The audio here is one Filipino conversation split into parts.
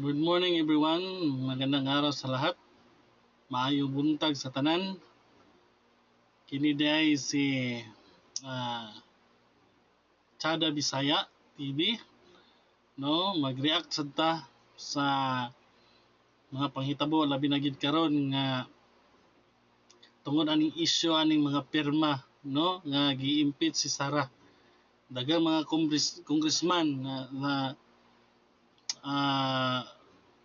Good morning everyone. Magandang araw sa lahat. Maayong buntag sa tanan. Kini day si ah, Chada Bisaya TV. No, mag-react sad ta sa mga panghitabo labi na gid karon nga tungod aning issue aning mga pirma no nga gi-impeach si Sara. Daghang mga congress, congressman na, na ah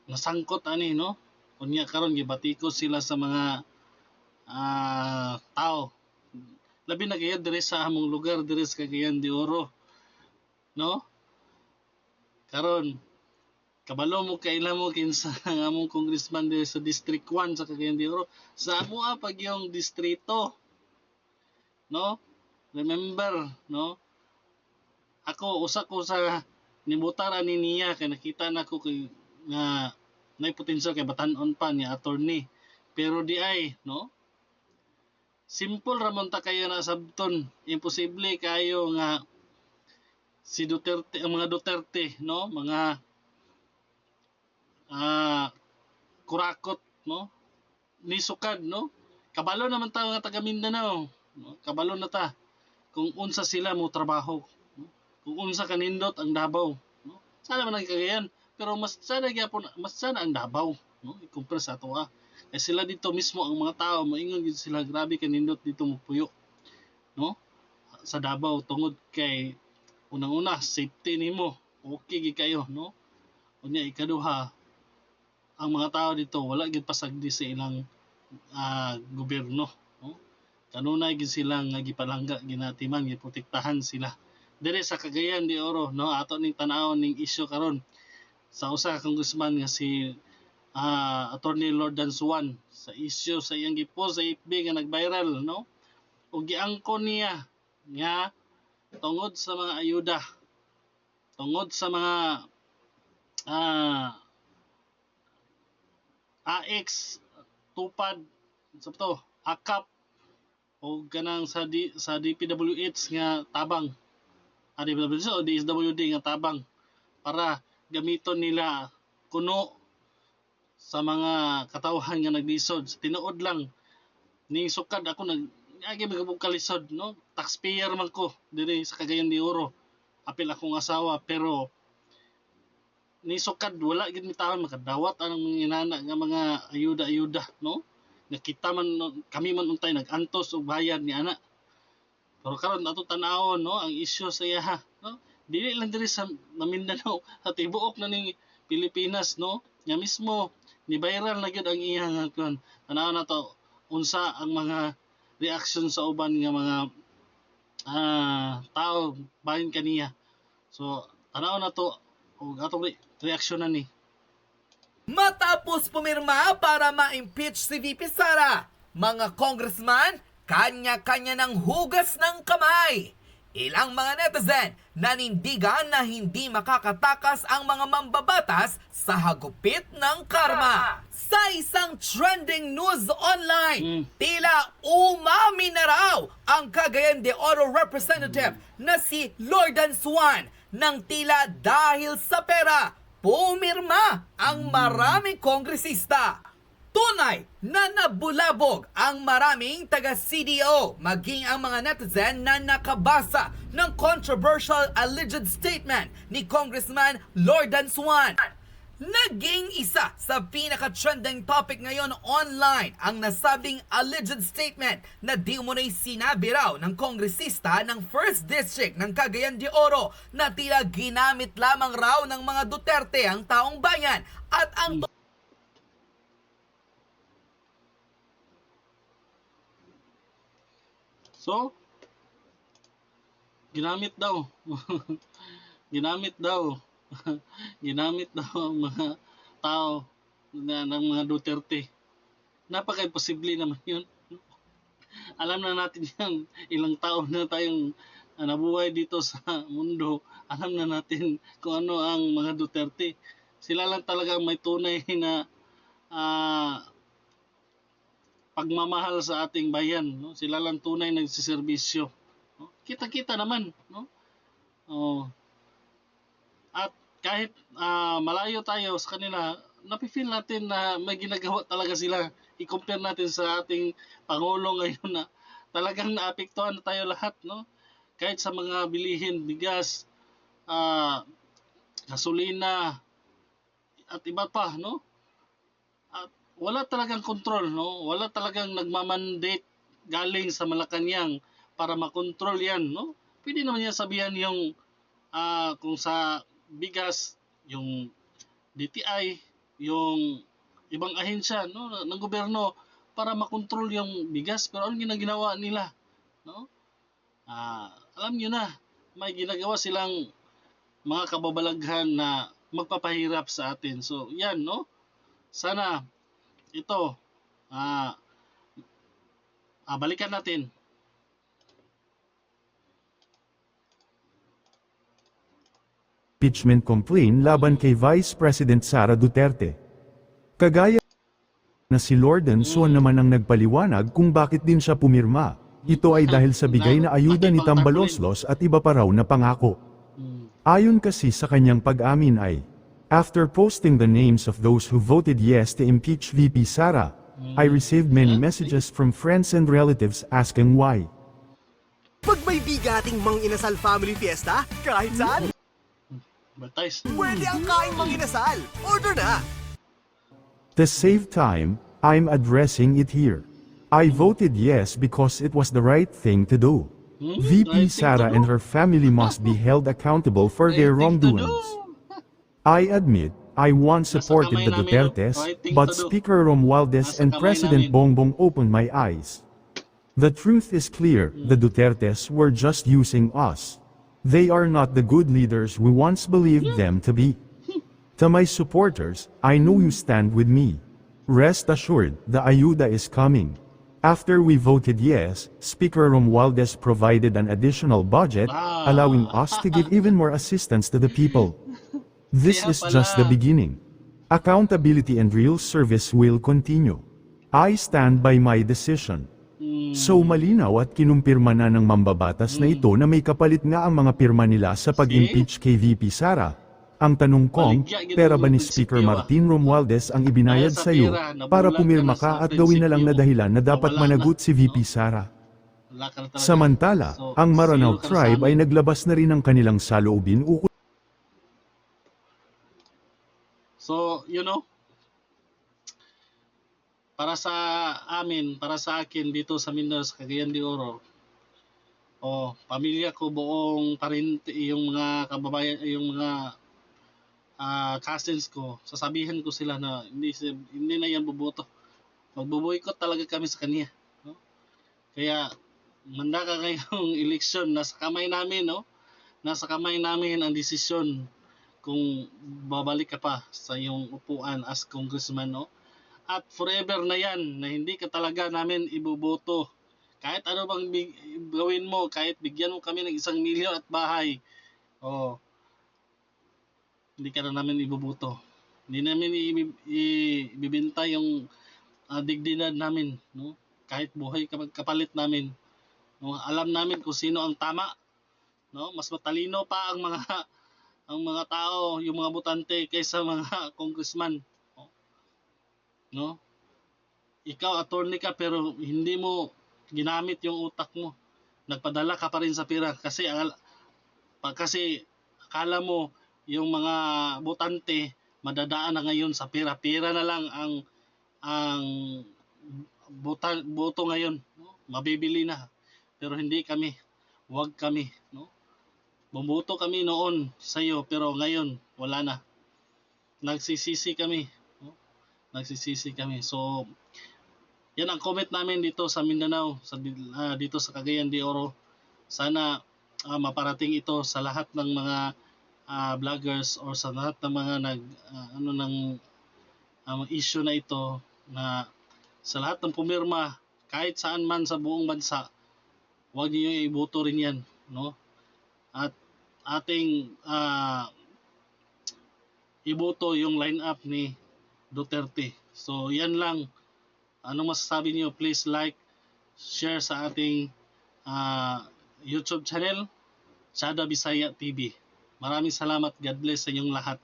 nasangkot ani no? Unya karon gibatikos sila sa mga ah tao. Labi na kaya dire sa among lugar dire sa Cagayan de Oro no? Karon kabalo mo kaila mo kinsa ang among congressman dire sa District 1 sa Cagayan de Oro. Sa amo pag yung distrito no? Remember no? Ako usa ko sa nibutar ani niya kay nakita na ko kay nga nay potential kay batan-on pa ni attorney. Pero di ay no? Simple ramon ta kayo na sabton. Imposible kayo nga si Duterte ang mga Duterte no? Mga ah kurakot no? Ni sukad no? Kabalo naman ta nga taga Mindanao no? kabalo na ta kung unsa sila mo trabaho? Kung unsa kanindot ang Davao no? Sana man ang pero mas sana gyapon mas sana ang Davao no? Ikumpara sa ato ah kay sila dito mismo ang mga tao moingon gid sila grabe kanindot dito mo puyo no? Sa Davao tungod kay unang-una safety nimo. Okay gid kayo no? Unya ikaduha ang mga tao dito wala gid pasagdi sa ilang ah, gobyerno no? Kanunay gid sila nga gipalangga ginatiman giprotektahan sila dire sa Cagayan de Oro no? Ato ning tan-awon ning issue karon. Sa usa ka congressman nga si ah, Attorney Lord Dansuan sa issue sa iyang gipost sa FB nga nag-viral no? Ug giangkon niya nga tungod sa mga ayuda tungod sa mga ah AX tupad sa to akap o ganang sa D, sa DPWH nga tabang DPWH o DSWD nga tabang para gamiton nila kuno sa mga katawhan nga naglisod. Sa tinuod lang ning sukad ako nag agi magabog no? Taxpayer man ko diri sa Cagayan de Oro. Apil akong asawa pero ni sukad wala gid mi taon makadawat mga inana nga mga ayuda-ayuda no? Nga kita man kami man untay nagantos og bayad ni ana pero karon ato tan-awon no? Ang issue sa iya no? Dili lang diri sa na Mindanao sa tibuok na ning Pilipinas no? Nga mismo ni viral na gyud ang iya nga kuan tanaw na to unsa ang mga reaction sa uban nga mga ah tao bahin kaniya. So tanaw na to ug atong re- reaction na ni. Matapos pumirma para ma-impeach si VP Sara, mga congressman, kanya-kanya ng hugas ng kamay. Ilang mga netizen nanindigan na hindi makakatakas ang mga mambabatas sa hagupit ng karma. Sa isang trending news online, Mm. tila umami na raw ang Cagayan de Oro representative na si Lordan Swan ng tila dahil sa pera pumirma ang maraming kongresista. Tunay na nabulabog ang maraming taga-CDO maging ang mga netizen na nakabasa ng controversial alleged statement ni Congressman Lordan Swan. Naging isa sa pinaka-trending topic ngayon online ang nasabing alleged statement na di mo na'y sinabi raw ng kongresista ng 1st District ng Cagayan de Oro na tila ginamit lamang raw ng mga Duterte ang taong bayan at ang So, ginamit daw. ginamit daw. ginamit daw ang mga tao na, ng mga Duterte. Napaka-imposible naman yun. Alam na natin yan, ilang taon na tayong ah, nabuhay dito sa mundo. Alam na natin kung ano ang mga Duterte. Sila lang talaga may tunay na ah, pagmamahal sa ating bayan no sila lang tunay nagsiservisyo no? kita-kita naman no oh at kahit ah, malayo tayo sa kanila, napifeel natin na may ginagawa talaga sila. I-compare natin sa ating Pangulo ngayon na talagang naapektuhan na tayo lahat, no? Kahit sa mga bilihin, bigas, ah, gasolina, at iba pa, no? Wala talagang control, no? Wala talagang nagmamandate galing sa Malacanang para makontrol yan, no? Pwede naman yan sabihan yung ah, kung sa bigas, yung DTI, yung ibang ahensya no, ng gobyerno para makontrol yung bigas. Pero ano yung ginawa nila? No? Ah, alam nyo na, may ginagawa silang mga kababalaghan na magpapahirap sa atin. So, yan, no? Sana ito, ah, ah, balikan natin impeachment complaint laban kay Vice President Sara Duterte. Kagaya na si Lorden Swan naman ang nagpaliwanag kung bakit din siya pumirma. Ito ay dahil sa bigay na ayuda ni Tambaloslos at iba pa raw na pangako. Mm. Ayon kasi sa kanyang pag-amin ay, After posting the names of those who voted yes to impeach VP Sara, I received many messages from friends and relatives asking why. Pag may bigating mang inasal family fiesta, kahit saan, Baptize. pwede ang kain mang inasal. Order na! To save time, I'm addressing it here. I voted yes because it was the right thing to do. Hmm? VP Right thing Sara to and her family must be held accountable for their thing to do. wrongdoings. I admit, I once supported the Dutertes, but. Speaker Romualdez and President. Bongbong opened my eyes. The truth is clear, Hmm. the Dutertes were just using us. They are not the good leaders we once believed Hmm. them to be. To my supporters, I know you stand with me. Rest assured, the ayuda is coming. After we voted yes, Speaker Romualdez provided an additional budget, Ah. allowing us to give even more assistance to the people. This Kaya is just the beginning. Accountability and real service will continue. I stand by my decision. Hmm. So malinaw at kinumpirma na ng mambabatas na ito na may kapalit nga ang mga pirma nila sa pag-impeach kay VP Sara. Ang tanong kong, pera ba ni Speaker. Martin Romualdez ang ibinayad sa iyo para pumirma ka at gawin na lang na dahilan na dapat managot na, si VP? Sara? Samantala, ang Maranao tribe ay naglabas na rin ng kanilang saloobin ukol So, you know, para sa amin, para sa akin dito sa Mindanao, sa Cagayan de Oro, oh, pamilya ko buong parinti, yung mga kababayan, yung mga ah, cousins ko, sasabihin ko sila na hindi, hindi na yan buboto. Magbuboykot talaga kami sa kanya. No? Kaya, manda ka ngayong eleksyon, nasa kamay namin, no? Nasa kamay namin ang desisyon kung babalik ka pa sa iyong upuan as congressman, no? At forever na yan, na hindi ka talaga namin iboboto. Kahit ano bang gawin mo, kahit bigyan mo kami ng isang milyon at bahay, oh, hindi ka na namin iboboto. Hindi namin i- i- ibibenta yung ah, dignidad namin, no? Kahit buhay ka kapalit namin. No? Alam namin kung sino ang tama, no? Mas matalino pa ang mga ang mga tao, yung mga botante kaysa mga congressman. No? Ikaw attorney ka pero hindi mo ginamit yung utak mo. Nagpadala ka pa rin sa pera kasi kasi akala mo yung mga botante madadaan na ngayon sa pera. Pera na lang ang ang bota, boto ngayon, no? Mabibili na. Pero hindi kami. Huwag kami, no? Bumuto kami noon sa iyo pero ngayon wala na. Nagsisisi kami. No? Nagsisisi kami. So yan ang comment namin dito sa Mindanao, sa ah, dito sa Cagayan de Oro. Sana ah, maparating ito sa lahat ng mga ah, vloggers or sa lahat ng mga nag ah, ano ng um, issue na ito na sa lahat ng pumirma kahit saan man sa buong bansa huwag niyo iboto rin yan no at ating ah, iboto yung lineup ni Duterte so yan lang ano masasabi niyo please like share sa ating ah, YouTube channel Sada Bisaya TV Maraming salamat. God bless sa inyong lahat.